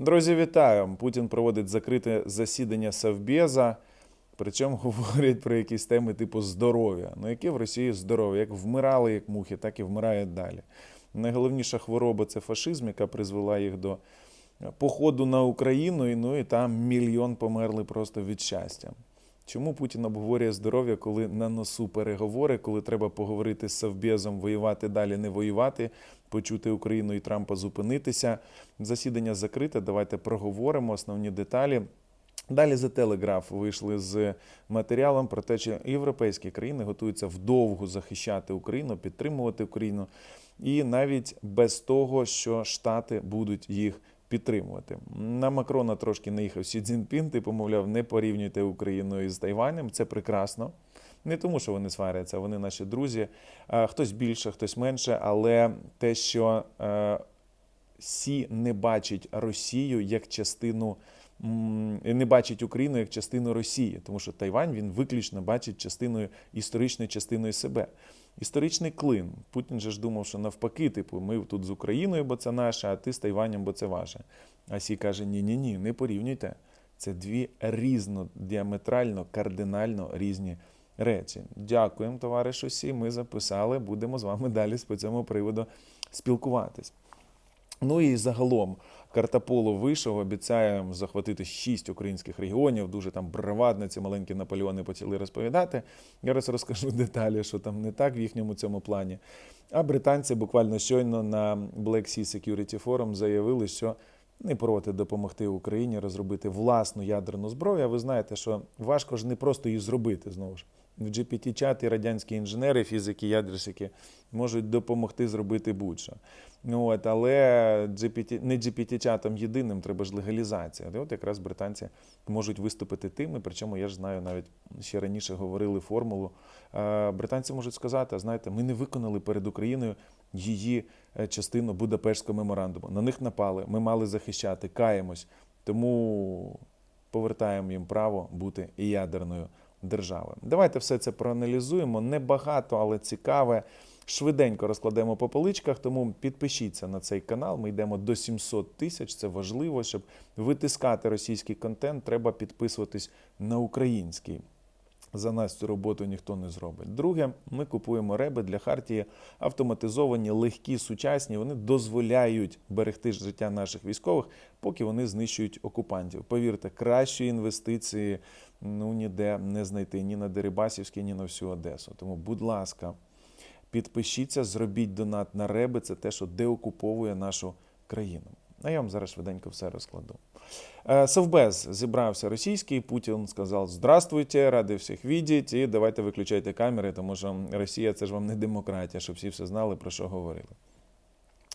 Друзі, вітаю! Путін проводить закрите засідання Совбеза. Причому говорять про якісь теми типу здоров'я. Ну, яке в Росії здоров'я? Як вмирали як мухи, так і вмирають далі. Найголовніша хвороба це фашизм, яка призвела їх до походу на Україну, ну і там мільйон померли просто від щастя. Чому Путін обговорює здоров'я, коли на носу переговори, коли треба поговорити з Совбезом, воювати далі, не воювати, почути Україну і Трампа зупинитися? Засідання закрите. Давайте проговоримо основні деталі. Далі за телеграф вийшли з матеріалом про те, що європейські країни готуються вдовго захищати Україну, підтримувати Україну, і навіть без того, що Штати будуть їх підтримувати. На Макрона трошки наїхав Сі Цзіньпін, типу, мовляв, не порівнюйте Україну із Тайванем. Це прекрасно. Не тому, що вони сваряться, вони наші друзі. Хтось більше, хтось менше, але те, що е, Сі не бачить Росію як частину. Не бачить Україну як частину Росії, тому що Тайвань він виключно бачить частиною історичною частиною себе. Історичний клин. Путін же ж думав, що навпаки, типу, ми тут з Україною, бо це наше, а ти з Тайванем, бо це ваше. А Сі каже: ні, ні, не порівнюйте. Це дві різно, діаметрально, кардинально різні речі. Дякуємо, товаришу Сі. Ми записали. Будемо з вами далі по цьому приводу спілкуватись. Ну і загалом Картаполо вийшов, обіцяє захватити шість українських регіонів. Дуже там бравадно ці маленькі Наполеони почали розповідати. Я раз розкажу деталі, що там не так в їхньому цьому плані. А британці буквально щойно на Black Sea Security Forum заявили, що не проти допомогти Україні розробити власну ядерну зброю. А ви знаєте, що важко ж не просто її зробити знову ж. В GPT-чат радянські інженери, фізики, ядерщики можуть допомогти зробити будь-що. Ну, от, але GPT, не GPT-чатом єдиним, треба ж легалізація. От якраз британці можуть виступити тими, причому я ж знаю, навіть ще раніше говорили формулу. Е, Британці можуть сказати, знаєте, ми не виконали перед Україною її е, частину Будапештського меморандуму. На них напали, ми мали захищати, каємось. Тому повертаємо їм право бути ядерною державою. Давайте все це проаналізуємо. Небагато, але цікаве. Швиденько розкладемо по поличках, тому підпишіться на цей канал. Ми йдемо до 700 тисяч. Це важливо, щоб витискати російський контент. Треба підписуватись на український. За нас цю роботу ніхто не зробить. Друге, ми купуємо реби для Хартії автоматизовані, легкі, сучасні. Вони дозволяють берегти життя наших військових, поки вони знищують окупантів. Повірте, кращої інвестиції ну ніде не знайти ні на Дерибасівській, ні на всю Одесу. Тому, будь ласка, підпишіться, зробіть донат на реби. Це те, що деокуповує нашу країну. А я вам зараз швиденько все розкладу. Е, Совбез зібрався російський. Путін сказав: Здравствуйте, радий всіх бачити, і давайте виключайте камери, тому що Росія це ж вам не демократія, щоб всі все знали, про що говорили.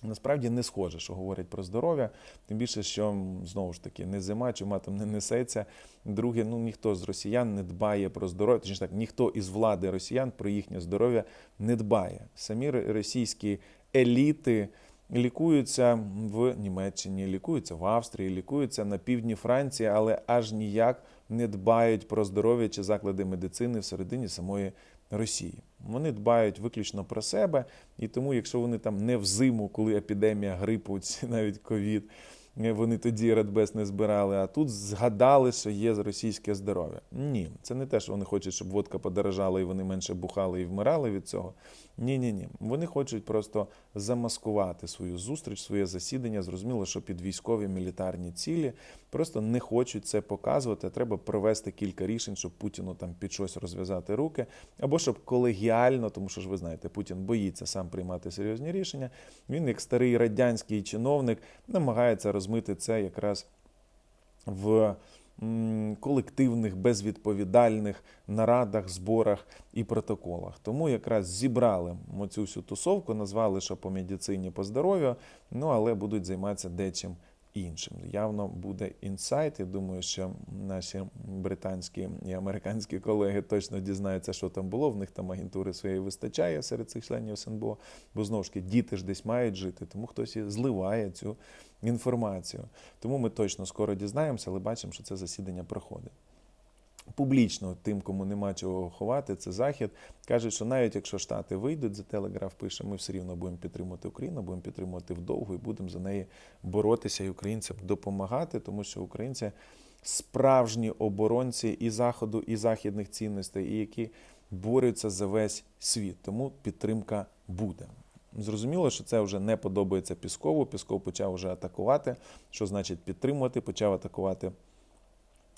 Насправді не схоже, що говорять про здоров'я, тим більше, що знову ж таки не зима, чума там не несеться. Друге, ну ніхто з росіян не дбає про здоров'я, точніше так, ніхто із влади росіян про їхнє здоров'я не дбає. Самі російські еліти лікуються в Німеччині, лікуються в Австрії, лікуються на півдні Франції, але аж ніяк не дбають про здоров'я чи заклади медицини всередині самої Росії. Вони дбають виключно про себе, і тому, якщо вони там не взиму, коли епідемія грипу, чи навіть ковід, вони тоді радбез не збирали, а тут згадали, що є російське здоров'я. Ні, це не те, що вони хочуть, щоб водка подорожала і вони менше бухали і вмирали від цього. Ні, ні, ні. Вони хочуть просто замаскувати свою зустріч, своє засідання. Зрозуміло, що під військові мілітарні цілі просто не хочуть це показувати. Треба провести кілька рішень, щоб Путіну там під щось розв'язати руки, або щоб колегіально, тому що ж ви знаєте, Путін боїться сам приймати серйозні рішення. Він, як старий радянський чиновник, намагається розмити це якраз в колективних, безвідповідальних нарадах, зборах і протоколах. Тому якраз зібрали цю всю тусовку, назвали, що по медицині, по здоров'ю, ну але будуть займатися дечим іншим. Явно буде інсайт. Я думаю, що наші британські і американські колеги точно дізнаються, що там було. В них там агентури своєї вистачає серед цих членів СНБО, бо знову ж таки діти ж десь мають жити, тому хтось і зливає цю інформацію. Тому ми точно скоро дізнаємося, але бачимо, що це засідання проходить. Публічно тим, кому нема чого ховати, це захід. Кажуть, що навіть якщо Штати вийдуть, за телеграф пише, ми все рівно будемо підтримувати Україну, будемо підтримувати вдовго і будемо за неї боротися і українцям допомагати, тому що українці справжні оборонці і заходу, і західних цінностей, і які борються за весь світ. Тому підтримка буде. Зрозуміло, що це вже не подобається Піскову. Пісков почав вже атакувати. Що значить підтримувати? Почав атакувати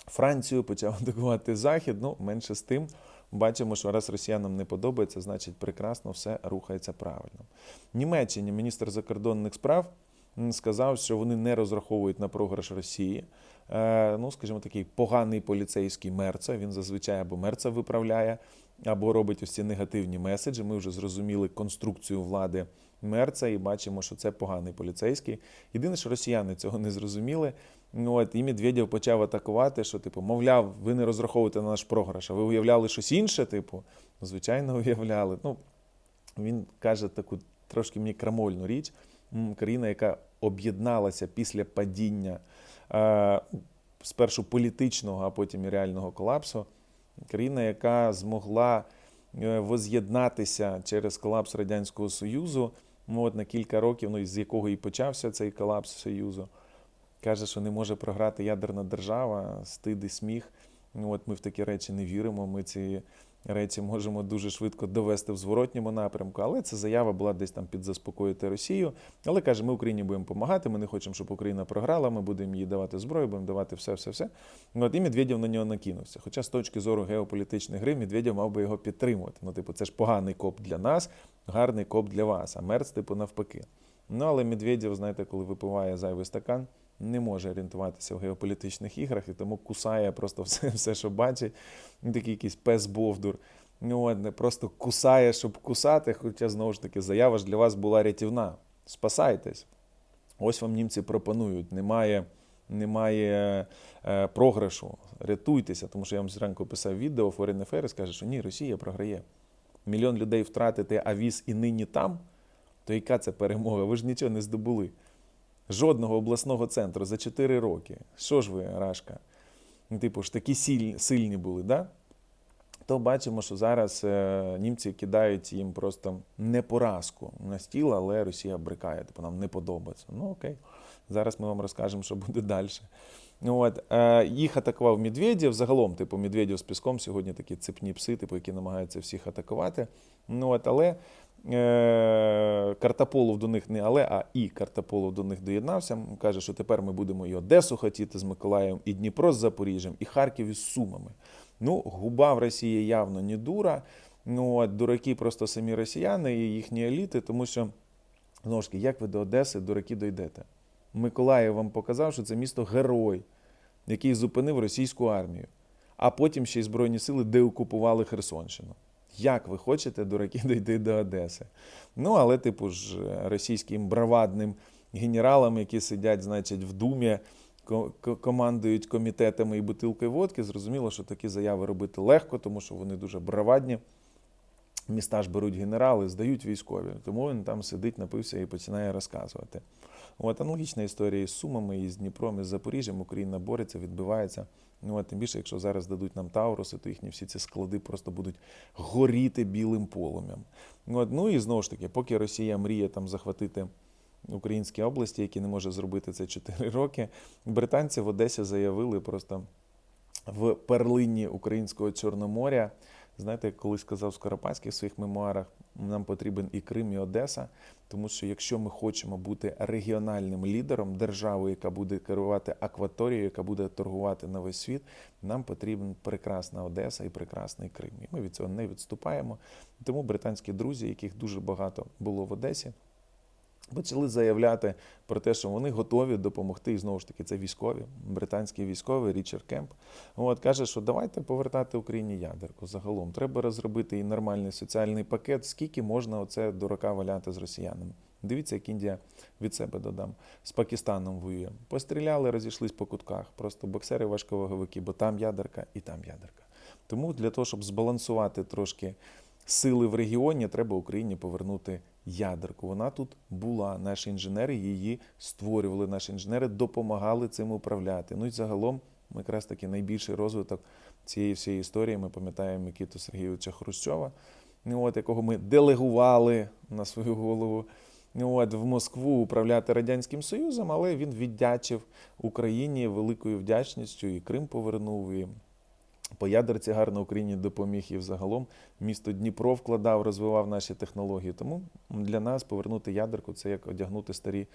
Францію, почав атакувати Захід. Ну, менше з тим, бачимо, що раз росіянам не подобається, значить прекрасно все рухається правильно. Німеччині міністр закордонних справ сказав, що вони не розраховують на програш Росії. Е, ну, скажімо, такий поганий поліцейський мерца. Він зазвичай або мерца виправляє, або робить ось ці негативні меседжі. Ми вже зрозуміли конструкцію влади мерца і бачимо, що це поганий поліцейський. Єдине, що росіяни цього не зрозуміли. Ну, от, і Медведєв почав атакувати, що, типу, мовляв, ви не розраховуєте на наш програш, а ви уявляли щось інше, типу, ну, звичайно, уявляли. Ну, він каже таку трошки мені крамольну річ. Країна, яка об'єдналася після падіння е, спершу політичного, а потім і реального колапсу. Країна, яка змогла е, воз'єднатися через колапс Радянського Союзу, ну, от на кілька років, ну, з якого і почався цей колапс Союзу. Каже, що не може програти ядерна держава, стид і сміх. Ну, от ми в такі речі не віримо. Ми ці речі можемо дуже швидко довести в зворотньому напрямку. Але ця заява була десь там підзаспокоїти Росію. Але каже, ми Україні будемо допомагати. Ми не хочемо, щоб Україна програла. Ми будемо їй давати зброю, будемо давати все, все, все. Ну, От і Медведєв на нього накинувся. Хоча з точки зору геополітичної гри Медведєв мав би його підтримувати. Ну, типу, це ж поганий коп для нас, гарний коп для вас. А Мерц, типу, навпаки. Ну, але Медведєв, знаєте, коли випиває зайвий стакан, не може орієнтуватися в геополітичних іграх і тому кусає просто все, все що бачить. Такий якийсь пес Бовдур. Ну, просто кусає, щоб кусати. Хоча знову ж таки заява ж для вас була рятівна. Спасайтесь. Ось вам німці пропонують. Немає, немає е, програшу. Рятуйтеся, тому що я вам зранку писав відео, Foreign Affairs каже, що ні, Росія програє. Мільйон людей втратити, а віз і нині там. То яка це перемога? Ви ж нічого не здобули. Жодного обласного центру за 4 роки. Що ж ви, Рашка? Ну, Типу ж такі сильні, були, да? то бачимо, що зараз е, німці кидають їм просто не поразку на стіл, але Росія брикає, типу нам не подобається. Ну окей, зараз ми вам розкажемо, що буде далі. От, е, їх атакував Медведєв. Загалом, типу, Медведєв з Піском сьогодні такі цепні пси, типу, які намагаються всіх атакувати. Ну, от, але е, Картополов до них не але, а і Картополов до них доєднався. Каже, що тепер ми будемо і Одесу хотіти з Миколаєм, і Дніпро з Запоріжжям, і Харків із Сумами. Ну, губа в Росії явно не дура. Ну, от, дураки просто самі росіяни і їхні еліти, тому що, знову ж таки, як ви до Одеси, дураки дойдете? Миколаїв вам показав, що це місто герой, який зупинив російську армію, а потім ще й Збройні сили деокупували Херсонщину. Як ви хочете, дураки, дійти до Одеси? Ну, але, типу ж, російським бравадним генералам, які сидять, значить, в Думі, ко- ко- командують комітетами і бутилкою водки, зрозуміло, що такі заяви робити легко, тому що вони дуже бравадні. Міста ж беруть генерали, здають військові. Тому він там сидить, напився і починає розказувати. От аналогічна історія із Сумами, і з Дніпром, і з Запоріжжям. Україна бореться, відбивається. Ну, от, тим більше, якщо зараз дадуть нам Тауруси, то їхні всі ці склади просто будуть горіти білим полум'ям. От, ну і знову ж таки, поки Росія мріє там захватити українські області, які не може зробити це 4 роки, британці в Одесі заявили просто в перлині українського Чорноморя. Знаєте, як колись сказав Скоропадський в своїх мемуарах, нам потрібен і Крим, і Одеса, тому що якщо ми хочемо бути регіональним лідером, держави, яка буде керувати акваторією, яка буде торгувати на весь світ, нам потрібен прекрасна Одеса і прекрасний Крим. І ми від цього не відступаємо. Тому британські друзі, яких дуже багато було в Одесі, почали заявляти про те, що вони готові допомогти. І знову ж таки, це військові, британські військові, Річард Кемп. От каже, що давайте повертати Україні ядерку загалом. Треба розробити і нормальний соціальний пакет. Скільки можна оце дурака валяти з росіянами? Дивіться, як Індія від себе додам. З Пакистаном воює. Постріляли, розійшлись по кутках. Просто боксери важковаговики, бо там ядерка і там ядерка. Тому для того, щоб збалансувати трошки сили в регіоні, треба Україні повернути ядерку. Вона тут була. Наші інженери її створювали. Наші інженери допомагали цим управляти. Ну і загалом якраз таки найбільший розвиток цієї всієї історії. Ми пам'ятаємо Микиту Сергійовича Хрущова, ну, от, якого ми делегували на свою голову ну, от, в Москву управляти Радянським Союзом, але він віддячив Україні великою вдячністю, і Крим повернув, і по ядерці гарно Україні допоміг і взагалом місто Дніпро вкладав, розвивав наші технології. Тому для нас повернути ядерку це як одягнути старі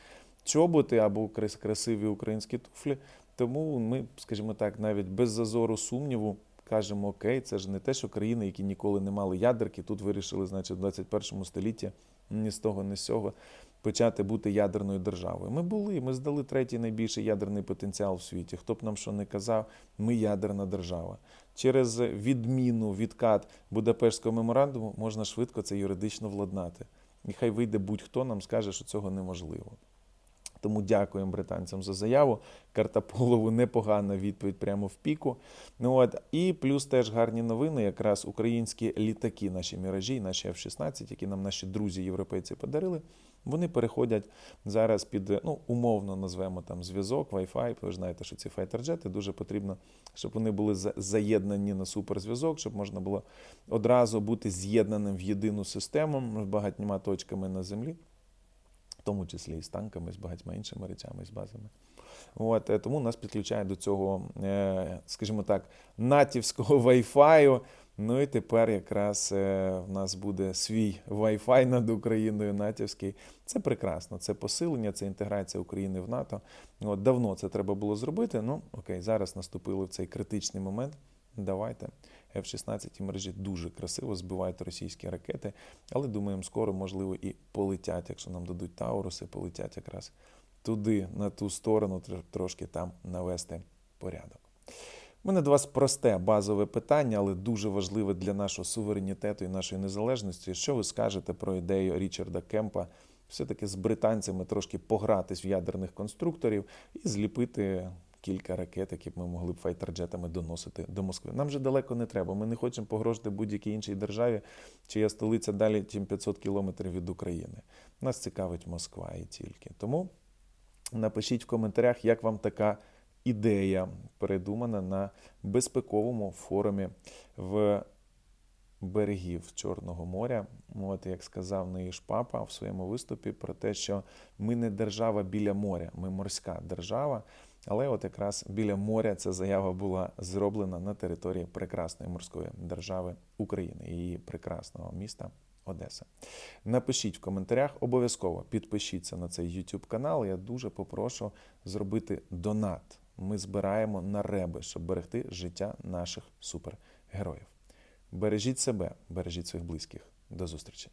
чоботи або крас- красиві українські туфлі. Тому ми, скажімо так, навіть без зазору сумніву кажемо: окей, це ж не те, що країни, які ніколи не мали ядерки, тут вирішили, значить, в 21 столітті ні з того, ні з сього почати бути ядерною державою. Ми були, ми здали третій найбільший ядерний потенціал в світі. Хто б нам що не казав, ми ядерна держава. Через відміну, відкат Будапештського меморандуму можна швидко це юридично владнати. І хай вийде будь-хто нам скаже, що цього неможливо. Тому дякуємо британцям за заяву. Картаполову непогана відповідь прямо в піку. Ну от і плюс теж гарні новини. Якраз українські літаки, наші міражі, наші F-16, які нам наші друзі європейці подарили. Вони переходять зараз під ну умовно назвемо там зв'язок, Wi-Fi. Ви знаєте, що ці файтерджети дуже потрібно, щоб вони були заєднані на суперзв'язок, щоб можна було одразу бути з'єднаним в єдину систему з багатьма точками на землі в тому числі і з танками, з багатьма іншими речами, з базами. От, е, тому нас підключають до цього, е, скажімо так, натівського Wi-Fi. Ну і тепер якраз е, в нас буде свій Wi-Fi над Україною натівський. Це прекрасно, це посилення, це інтеграція України в НАТО. От, давно це треба було зробити. Ну окей, зараз наступили в цей критичний момент. Давайте. F-16 мережі дуже красиво збивають російські ракети, але думаємо, скоро, можливо, і полетять, якщо нам дадуть Тауруси, полетять якраз туди, на ту сторону, трошки там навести порядок. У мене до вас просте базове питання, але дуже важливе для нашого суверенітету і нашої незалежності. Що ви скажете про ідею Річарда Кемпа все-таки з британцями трошки погратись в ядерних конструкторів і зліпити кілька ракет, які б ми могли б файтерджетами доносити до Москви. Нам же далеко не треба. Ми не хочемо погрожувати будь-якій іншій державі, чия столиця далі, чим 500 кілометрів від України. Нас цікавить Москва і тільки. Тому напишіть в коментарях, як вам така ідея передумана на безпековому форумі в берегів Чорного моря. От як сказав Неїш Папа в своєму виступі про те, що ми не держава біля моря, ми морська держава. Але от якраз біля моря ця заява була зроблена на території прекрасної морської держави України і її прекрасного міста Одеса. Напишіть в коментарях, обов'язково підпишіться на цей YouTube канал. Я дуже попрошу зробити донат. Ми збираємо на реби, щоб берегти життя наших супергероїв. Бережіть себе, бережіть своїх близьких. До зустрічі!